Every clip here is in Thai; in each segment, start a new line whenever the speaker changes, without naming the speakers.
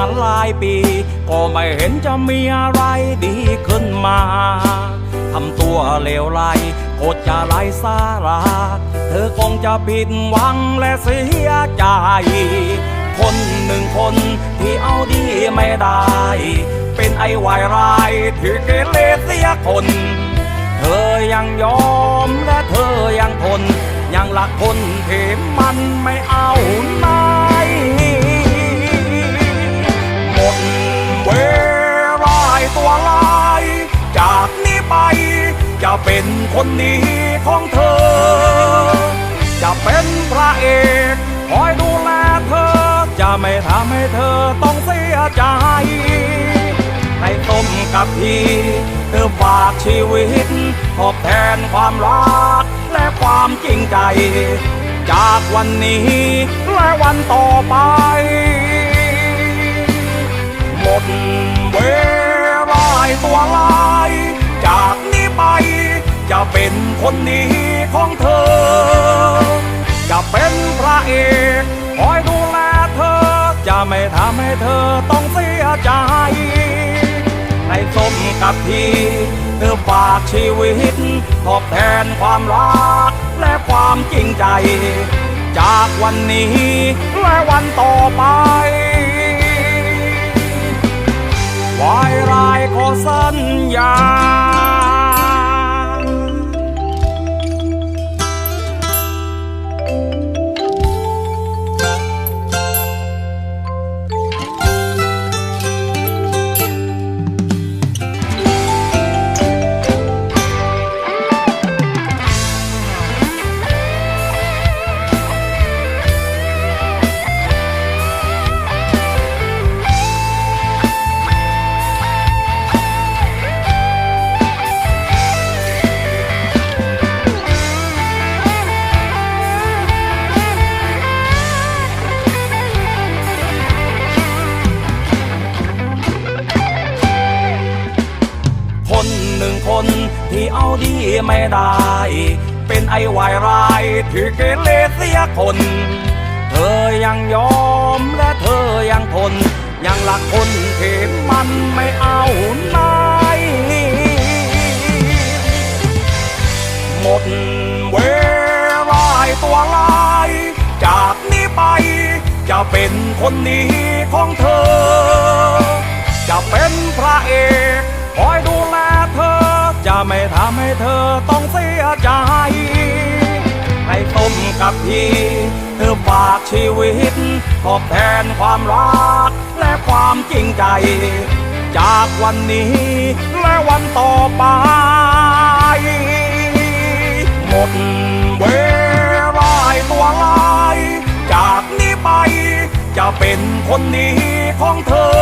านหลายปี ก็ไม่เห็นจะมีอะไรดีขึ้นมาทำตัวเลวไหลโคตรจะไร้สาระเธอคงจะผิดหวังและเสียใจ คนหนึ่งคนที่เอาดีไม่ได้ เป็นไอ้วายร้ายที่เกเรเสียคน เธอยังยอมและเธอยังทน ยังหลักคนที่มันไม่เอาหนห เป็นนดีของเธอ จะเป็นพระเอกคอยดูแลเธอ จะไม่ทำให้เธอต้องเสียใจให้ต้มกับพี่เธอฝากชีวิตตอบแทนความรัก และความจริงใจ จากวันนี้และวันต่อไป หมดเวลาตัวลา จะเป็นคนดีของเธอ จะเป็นพระเอกคอยดูแลเธอ จะไม่ทำให้เธอต้องเสียใจให้สมกับที่เธอฝากชีวิตตอบแทนความรักและความจริงใจ จากวันนี้และวันต่อไปวายรายขอสัญญา เอาดีไม่ได้ เป็นไอ้วายร้ายที่เกเรเสียคน เธอยังยอมและเธอยังทน ยังหลักคนที่มันไม่เอาไหนหมดเวลาตัวลาย จากนี้ไป จะเป็นคนดีของเธอ จะเป็นพระเอกคอยดูแลเธอ ไม่ทำให้เธอต้องเสียใจให้ต้มกับพี่ เธอฝากชีวิตตอบแทนความรัก และความจริงใจ จากวันนี้และวันต่อไป หมดเวลาตัวลายจากนี้ไป จะเป็นคนดีของเธอ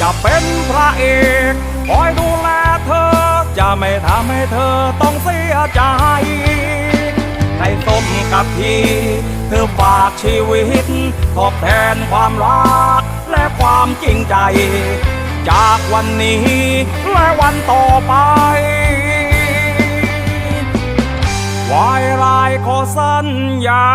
จะเป็นพระเอกคอยดูแลเธอ ไม่ทำให้เธอต้องเสียใจให้สมกับที่ เธอฝากชีวิตตอบแทนความรัก และความจริงใจ จากวันนี้และวันต่อไปวายรายขอสัญญา